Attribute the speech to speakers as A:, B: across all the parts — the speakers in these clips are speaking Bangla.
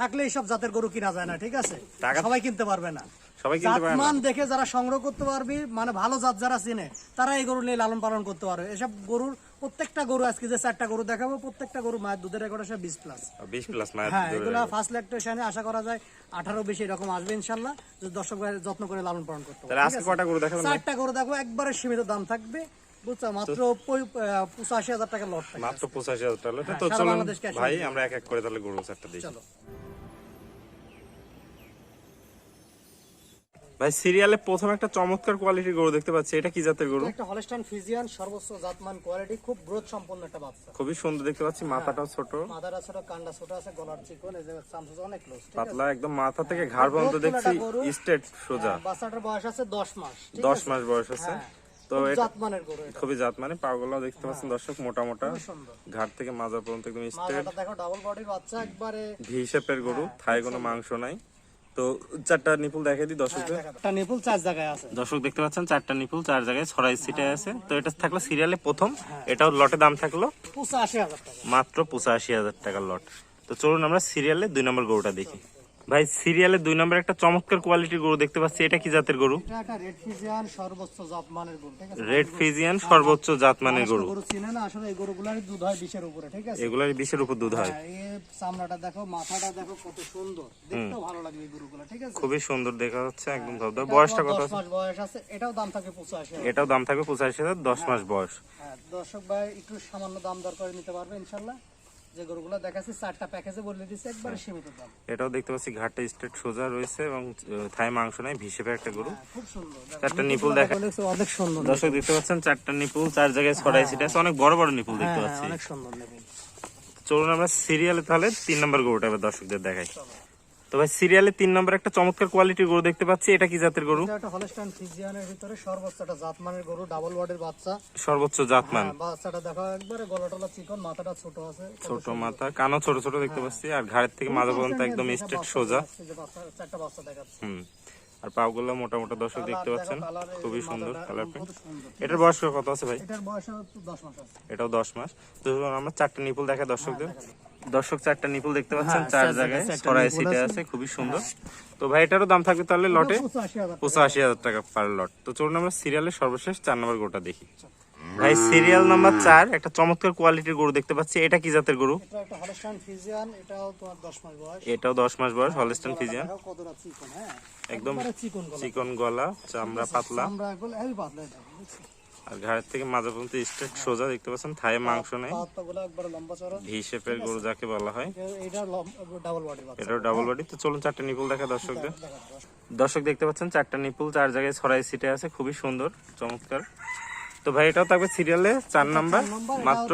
A: থাকলে এইসব জাতের গরু কিনা যায় না ঠিক আছে? সবাই কিনতে পারবে না। দেখে যারা সংগ্রহ করতে পারবি মানে ভালো জাত যারা চিনে তারা এই গরু নিয়ে লালন পালন করতে পারবে। এসব গরুর প্রত্যেকটা গরু আজকে যে চারটা গরু দেখাবো প্রত্যেকটা গরু মায়ের দুধের রেকর্ড আছে বিশ প্লাস
B: বিশ প্লাস
A: হ্যাঁ এগুলা ফার্স্ট ল্যাকটেশনে আশা করা যায় আঠারো বেশি এরকম আসবে ইনশাল্লাহ যদি দর্শক যত্ন করে লালন পালন করতে পারবে? চারটা গরু দেখো একবারে সীমিত দাম থাকবে। বুঝছ মাত্র পঁচাশি হাজার টাকা লট
B: মাত্র পঁচাশি হাজার টাকা হলো। তো
A: সারা
B: চলুন
A: বাংলাদেশ cash on
B: ভাই আমরা এক এক করে তাহলে গরু চারটা দিই
A: চলো।
B: ভাই সিরিয়ালে প্রথম একটা চমৎকার কোয়ালিটির গরু দেখতে পাচ্ছি। এটা কি জাতের গরু?
A: একটা হলস্টাইন ফিজিয়ান সর্বোচ্চ জাতমান কোয়ালিটি খুব গ্রোথ সম্পন্ন একটা বাচ্চা।
B: খুবই সুন্দর দেখতে পাচ্ছি মাথাটাও ছোট।
A: মাদারা ছোট কান্ডা ছোট আছে গলার চিকন এই যে চামচুস অনেক ক্লোজ
B: পাতলা একদম মাথা থেকে ঘাড় পর্যন্ত দেখছি। স্টেট সোজা।
A: বাচ্চাটার বয়স আছে দশ মাস ঠিক
B: দশ
A: আছে?
B: মাস বয়স আছে।
A: হ্যাঁ।
B: তো খুবই জাত মানে পাগুলো দেখতে পাচ্ছেন দর্শক মোটা মোটা। ঘাট থেকে মাজা পর্যন্ত একদম স্টেট।
A: দেখো ডাবল বডির বাচ্চা একবারে।
B: ভি শেপের গরু
A: হ্যাঁ,
B: থায় কোনো মাংস নাই। তো চারটা নিপুল দেখাই দিই দর্শকদের।
A: একটা নিপুল চার জায়গায় আছে।
B: দর্শক দেখতে পাচ্ছেন চারটা নিপুল চার জায়গায় ছড়াই সিটে আছে। তো এটা থাকল সিরিয়ালে প্রথম।
A: হ্যাঁ।
B: এটাও লটে দাম থাকল।
A: পঁচাশি হাজার টাকা।
B: মাত্র পঁচাশি হাজার টাকার লট। তো চলুন আমরা সিরিয়ালে দুই নম্বর গরুটা দেখি। ভাই সিরিয়ালে দুই নম্বর একটা চমৎকার কোয়ালিটির গরু দেখতে পাচ্ছি। এটা কি জাতের গরু?
A: এটা একটা রেড ফিজিয়ান সর্বোচ্চ জাতমানের গরু ঠিক আছে?
B: রেড ফিজিয়ান সর্বোচ্চ জাতমানের গরু।
A: গরু চিনে না আসলে এই গরুগুলার দুধ হয় বিশের উপরে ঠিক আছে?
B: এগুলার বিশের উপর দুধ হয়।
A: হ্যাঁ, এই চামড়াটা দেখো মাথাটা দেখো কত সুন্দর। দেখতেও ভালো লাগবে এই গরুগুলা ঠিক আছে?
B: খুবই সুন্দর দেখা যাচ্ছে একদম ধবধবে। বয়সটা কত
A: দশ
B: আছে?
A: মাস বয়স আছে এটাও দাম থাকে পঁচাশি হাজার।
B: এটাও দাম থাকবে পঁচাশি হাজার দশ মাস বয়স।
A: হ্যাঁ দর্শক ভাই একটু সামান্য দাম দর করে নিতে পারবে ইনশাল্লাহ। যে গরুগুলো দেখাচ্ছি চারটা প্যাকেজে বলে দিচ্ছে একবারে সীমিত দাম।
B: এটাও দেখতে পাচ্ছি ঘাটটা স্ট্রেট সোজা রয়েছে এবং থাই মাংস নাই ভিসেপে একটা গরু।
A: হ্যাঁ, খুব সুন্দর।
B: চারটা নিপুল দেখা
A: অনেক সুন্দর।
B: দর্শক দেখতে পাচ্ছেন চারটা নিপুল চার জায়গায় ছড়াই সিট আছে অনেক বড় বড় নিপুল দেখতে
A: হ্যাঁ,
B: পাচ্ছি।
A: অনেক সুন্দর নিপুল।
B: চলুন আমরা সিরিয়ালে তাহলে তিন নম্বর গরুটা এবার দর্শকদের দেখাই। তো ভাই সিরিয়ালে তিন নম্বর একটা চমৎকার কোয়ালিটির গরু দেখতে পাচ্ছি। এটা কি জাতের গরু?
A: এটা হলস্টাইন ভিতরে সর্বোচ্চ একটা জাতমানের গরু ডাবল ওয়ার্ডের বাচ্চা।
B: সর্বোচ্চ জাতমান।
A: হ্যাঁ, বাচ্চাটা দেখো একবারে চিকন মাথাটা ছোট আছে
B: ছোট মাথা কানও ছোট ছোট দেখতে পাচ্ছি আর ঘাড়ের থেকে মাথা পর্যন্ত একদম স্ট্রেট সোজা।
A: যে চারটা বাচ্চা দেখাচ্ছে।
B: হুম আর পাগুলো মোটা মোটা দর্শক দেখতে পাচ্ছেন খুবই সুন্দর কালার এটার বয়স কত আছে ভাই?
A: এটার বয়স হচ্ছে দশ মাস আছে।
B: এটাও দশ মাস। তো আমরা চারটা নিপুল দেখা দর্শকদের। দর্শক চারটা নিপুল দেখতে পাচ্ছেন
A: হ্যাঁ,
B: চার জায়গায়
A: নিপুল
B: সিটে
A: আছে।
B: খুবই সুন্দর। তো ভাই এটারও দাম থাকবে তাহলে লটে?
A: পঁচাশি হাজার
B: টাকা। পার লট তো চলুন আমরা সিরিয়ালের সর্বশেষ চার নম্বর গরুটা দেখি। ভাই সিরিয়াল নাম্বার চার একটা চমৎকার কোয়ালিটির গরু দেখতে পাচ্ছি। এটা কি জাতের গরু?
A: ফিজিয়ান এটাও দশ মাস বয়স।
B: হলস্টন ফিজিয়ান
A: হ্যাঁ
B: একদম
A: চিকন গলা।
B: চিকন গলা চামড়া পাতলা। আর ঘাড়ের থেকে মাজা পর্যন্ত স্ট্রেট সোজা দেখতে পাচ্ছেন থায়ে মাংস নেই। ভি শেপের গরু যাকে বলা হয়।
A: এটা ডাবল বডি
B: এটাও ডাবল বডি তো চলুন চারটে নিপুল দেখা দর্শকদের। দর্শক দেখতে পাচ্ছেন চারটা নিপুল চার জায়গায় ছড়াই সিটে আছে খুবই সুন্দর চমৎকার। তো ভাই এটাও থাকবে সিরিয়ালে চার নাম্বার
A: এটাও
B: মাত্র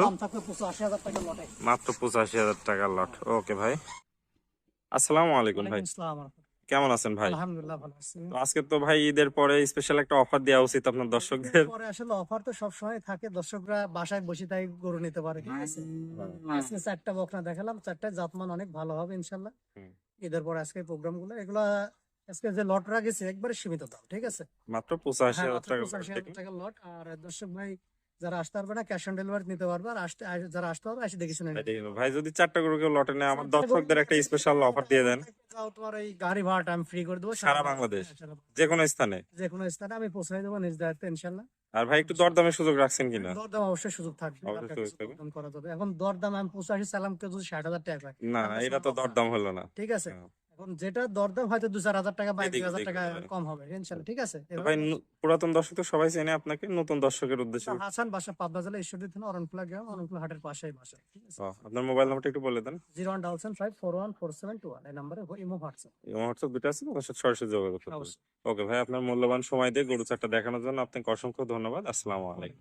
A: পঁচাশি হাজার টাকা লটে।
B: মাত্র ওকে ভাই। আসসালামু আলাইকুম ভাই। কেমন আছেন ভাই?
A: আলহামদুলিল্লাহ ভালো আছি।
B: আজকে তো ভাই ঈদের পরে স্পেশাল একটা অফার দেওয়া উচিত আপনার দর্শকদের।
A: পরে আসলে অফার তো সবসময় থাকে দর্শকরা বাসায় বসে তাই গরু নিতে পারে ঠিক আছে? আজকে চারটা বকনা দেখালাম চারটা জাতমান অনেক ভালো হবে ইনশাল্লাহ। ঈদের পরে আজকে প্রোগ্রামগুলো এগুলা আজকে যে লট রাখেছে একবারে সীমিত দাম ঠিক আছে?
B: মাত্র পঁচাশি
A: হ্যাঁ,
B: হাজার টাকা
A: লট আর দর্শক ভাই যারা আসতে পারবে না ক্যাশ অন ডেলিভারি নিতে পারবে আর আসতে যারা আসতে পারবে এসে দেখে শুনে
B: ভাই যদি চারটা গরু কেউ লটে নেয় আমার দর্শকদের একটা স্পেশাল অফার দিয়ে দেন।
A: তোমার এই গাড়ি ভাড়াটা আমি ফ্রি করে দেবো
B: সারা বাংলাদেশ। যে কোনো স্থানে।
A: যে কোনো স্থানে আমি পৌঁছে দেবো নিজ দায়িত্বে ইনশাল্লাহ
B: আর ভাই একটু দরদামের সুযোগ রাখছেন কিনা?
A: দরদাম অবশ্যই সুযোগ থাকবে। দরদাম করা যাবে। এখন দরদাম আমি পঁচাশি সালাম কেউ যদি ষাট হাজার টাকা
B: না এটা তো দরদাম হলো না।
A: ঠিক আছে।
B: হ্যাঁ।
A: এখন যেটা দরদাম হয়তো দু চার হাজার টাকা বা এক হাজার টাকা কম হবে ইনশাল্লাহ ঠিক আছে?
B: ভাই পুরাতন দর্শক তো সবাই চেনে আপনাকে নতুন দর্শকের উদ্দেশ্যে।
A: হাসান বাসা পাবনা জেলা ঈশ্বরদী থানা অরণকুলা গ্রাম অরণকুলা হাটের পাশেই বাসা
B: আপনার মোবাইল নাম্বারটা একটু বলে দেন।
A: Zero one double seven five four one four seven two one এই নাম্বারে ইমো হোয়াটসঅ্যাপ।
B: এই হোয়াটসঅ্যাপ দুটো আছে ওর সাথে সরাসরি যোগাযোগ করতে ওকে ভাই আপনার মূল্যবান সময় দিয়ে গরু চারটা দেখানোর জন্য আপনাকে অসংখ্য ধন্যবাদ। আসসালামু আলাইকুম।